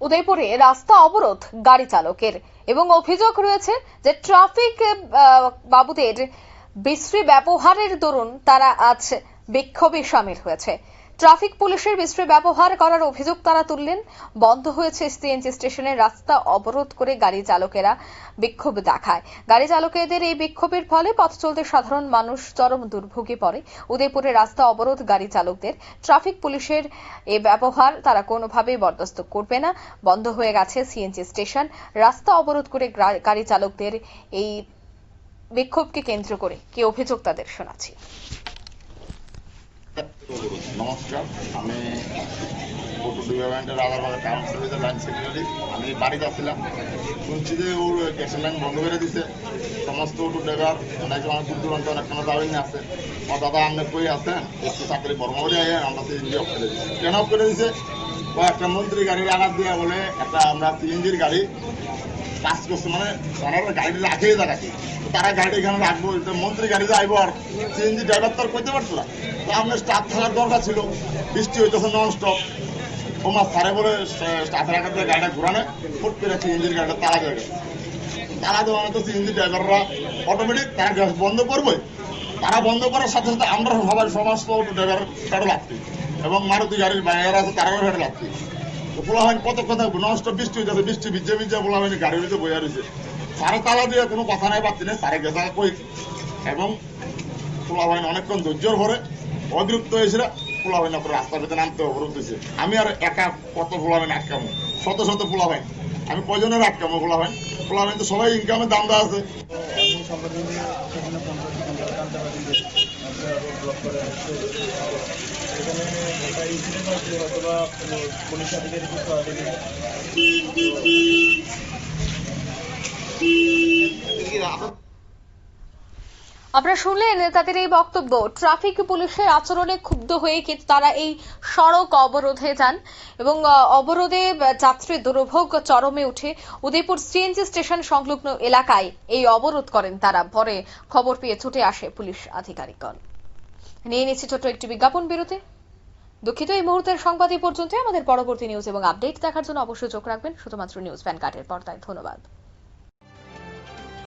উদয়পুরে রাস্তা অবরোধ গাড়ি চালকের এবং অভিযোগ রয়েছে যে ট্রাফিক বাবুদের বিশ্রী ব্যবহারের দরুন তারা আজ বিক্ষোভে সামিল হয়েছে। ট্রাফিক পুলিশের বিশ্রী ব্যবহার করার অভিযোগ তারা তুললেন। বন্ধ হয়েছে সিএনজি স্টেশনের রাস্তা অবরোধ করে গাড়ি চালকেরা বিক্ষোভ দেখায়। গাড়ি চালকেদের এই বিক্ষোভের ফলে পথ চলতে সাধারণ মানুষ চরম দুর্ভোগে পড়ে। উদয়পুরে রাস্তা অবরোধ গাড়ি চালকদের। ট্রাফিক পুলিশের এ ব্যবহার তারা কোনোভাবেই বরদাস্ত করবে না। বন্ধ হয়ে গেছে সিএনজি স্টেশন। রাস্তা অবরোধ করে গাড়ি চালকদের এই বিক্ষোভকে কেন্দ্র করে কি অভিযোগ তাদের শোনাচ্ছি। নমস্কার, আমি লাইন সেক্রেটারি আমি বাড়িতে আসছিলাম শুনছি যে ওর গ্যাসের লাইন বন্ধ করে দিছে। সমস্ত অটো ড্রাইভার অনেক অনেক দূর দূরান্ত অনেকখানে যাবেন না আছে। আমার দাদা আপনি কই আছেন? একটু চাকরি আইয়ে আমরা সিএনজি অফ করে দিচ্ছি কেন অফ করে দিছে? ও একটা মন্ত্রী গাড়ির আঘাত দিয়ে বলে, একটা আমরা সিএনজির গাড়ি পাস করছে মানে তারা গাড়ি দেখাচ্ছি তো তারা গাড়ি এখানে রাখব মন্ত্রী গাড়িতে আইবো আর সিএনজি ড্রাইভার তো আর করতে পারতো না তো আপনার স্টাফ থাকার দরকার ছিল। বৃষ্টি হইতেছে নন স্টপ ও মাছ সারে বলে স্টাফ রাখার দিয়ে গাড়িটা ঘুরানে ফুট করে সিএনজির গাড়িটা তালা দেবে তালা দেওয়া তো সিএনজি ড্রাইভাররা অটোমেটিক তারা গ্যাস বন্ধ করবে তারা বন্ধ করার সাথে সাথে আমরা সবাই সমস্ত ড্রাইভার ফেটে লাগছি এবং মারুতি গাড়ির বাইরে আছে, তারাও ফেটে লাগছি পোলা হয় কত কথা নষ্ট বৃষ্টি হইতেছে, বৃষ্টি ভিজে ভিজে পোলা হয়নি গাড়ির ভিতরে বইয়া রয়েছে সারে তালা দিয়ে কোনো কথা নাই পাচ্ছি না সারে গেছা কই? এবং পোলা হয় অনেকক্ষণ ধৈর্যর ভরে অবিরক্ত হয়েছিল পোলা হয় না রাস্তার ভিতরে নামতে অবরোধ হয়েছে। আমি আর একা কত পোলা হয় আটকামো শত শত পোলা হয় আমি কজনের আটকামো পোলা হয় পোলা হয় তো সবাই ইনকামের দাম দেওয়া আছে। সেখানে আপনারা শুনলেন তাদের এই বক্তব্য। ট্রাফিক পুলিশের আচরণে ক্ষুব্ধ হয়ে কিন্তু তারা এই সড়ক অবরোধে যান এবং অবরোধে যাত্রী দুর্ভোগ চরমে উঠে উদয়পুর সিএনজি স্টেশন সংলগ্ন এলাকায় এই অবরোধ করেন তারা। পরে খবর পেয়ে ছুটে আসে পুলিশ আধিকারিকগণ। নিয়ে নিচ্ছে ছোট্ট একটি বিজ্ঞাপন বিরতি। দুঃখিত, এই মুহূর্তের সংবাদ এই পর্যন্ত আমাদের পরবর্তী নিউজ এবং আপডেট দেখার জন্য অবশ্যই চোখ রাখবেন। শুধুমাত্র নিউজ প্যান কার্ডের পর্দায়। ধন্যবাদ।